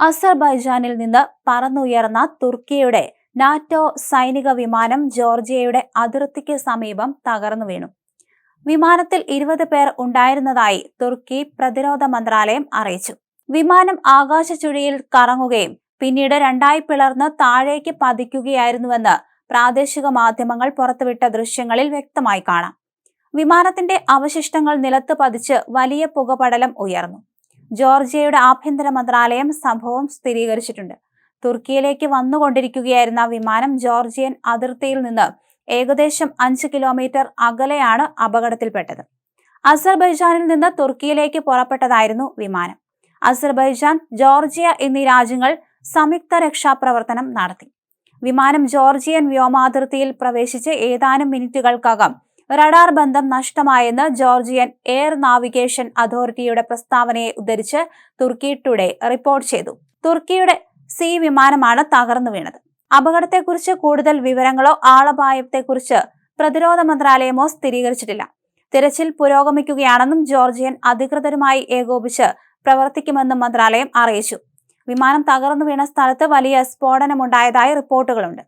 അസർബൈജാനിൽ നിന്ന് പറന്നുയർന്ന തുർക്കിയുടെ നാറ്റോ സൈനിക വിമാനം ജോർജിയയുടെ അതിർത്തിക്ക് സമീപം തകർന്നു വീണു. വിമാനത്തിൽ ഇരുപത് പേർ ഉണ്ടായിരുന്നതായി തുർക്കി പ്രതിരോധ മന്ത്രാലയം അറിയിച്ചു. വിമാനം ആകാശചുഴിയിൽ കറങ്ങുകയും പിന്നീട് രണ്ടായി പിളർന്ന് താഴേക്ക് പതിക്കുകയായിരുന്നുവെന്ന് പ്രാദേശിക മാധ്യമങ്ങൾ പുറത്തുവിട്ട ദൃശ്യങ്ങളിൽ വ്യക്തമായി കാണാം. വിമാനത്തിന്റെ അവശിഷ്ടങ്ങൾ നിലത്ത് പതിച്ച് വലിയ പുകപടലം ഉയർന്നു. ജോർജിയയുടെ ആഭ്യന്തര മന്ത്രാലയം സംഭവം സ്ഥിരീകരിച്ചിട്ടുണ്ട്. തുർക്കിയിലേക്ക് വന്നുകൊണ്ടിരിക്കുകയായിരുന്ന വിമാനം ജോർജിയൻ അതിർത്തിയിൽ നിന്ന് ഏകദേശം അഞ്ച് കിലോമീറ്റർ അകലെയാണ് അപകടത്തിൽപ്പെട്ടത്. അസർബൈജാനിൽ നിന്ന് തുർക്കിയിലേക്ക് പുറപ്പെട്ടതായിരുന്നു വിമാനം. അസർബൈജാൻ ജോർജിയ എന്നീ രാജ്യങ്ങൾ സംയുക്ത രക്ഷാപ്രവർത്തനം നടത്തി. വിമാനം ജോർജിയൻ വ്യോമാതിർത്തിയിൽ പ്രവേശിച്ച് ഏതാനും മിനിറ്റുകൾക്കകം റഡാർ ബന്ധം നഷ്ടമായെന്ന് ജോർജിയൻ എയർ നാവിഗേഷൻ അതോറിറ്റിയുടെ പ്രസ്താവനയെ ഉദ്ധരിച്ച് തുർക്കി ടുഡേ റിപ്പോർട്ട് ചെയ്തു. തുർക്കിയുടെ സി വിമാനമാണ് തകർന്നു വീണത്. അപകടത്തെക്കുറിച്ച് കൂടുതൽ വിവരങ്ങളോ ആളപായത്തെക്കുറിച്ച് പ്രതിരോധ മന്ത്രാലയമോ സ്ഥിരീകരിച്ചിട്ടില്ല. തിരച്ചിൽ പുരോഗമിക്കുകയാണെന്നും ജോർജിയൻ അധികൃതരുമായി ഏകോപിച്ച് പ്രവർത്തിക്കുമെന്നും മന്ത്രാലയം അറിയിച്ചു. വിമാനം തകർന്നു വീണ സ്ഥലത്ത് വലിയ സ്ഫോടനമുണ്ടായതായി റിപ്പോർട്ടുകളുണ്ട്.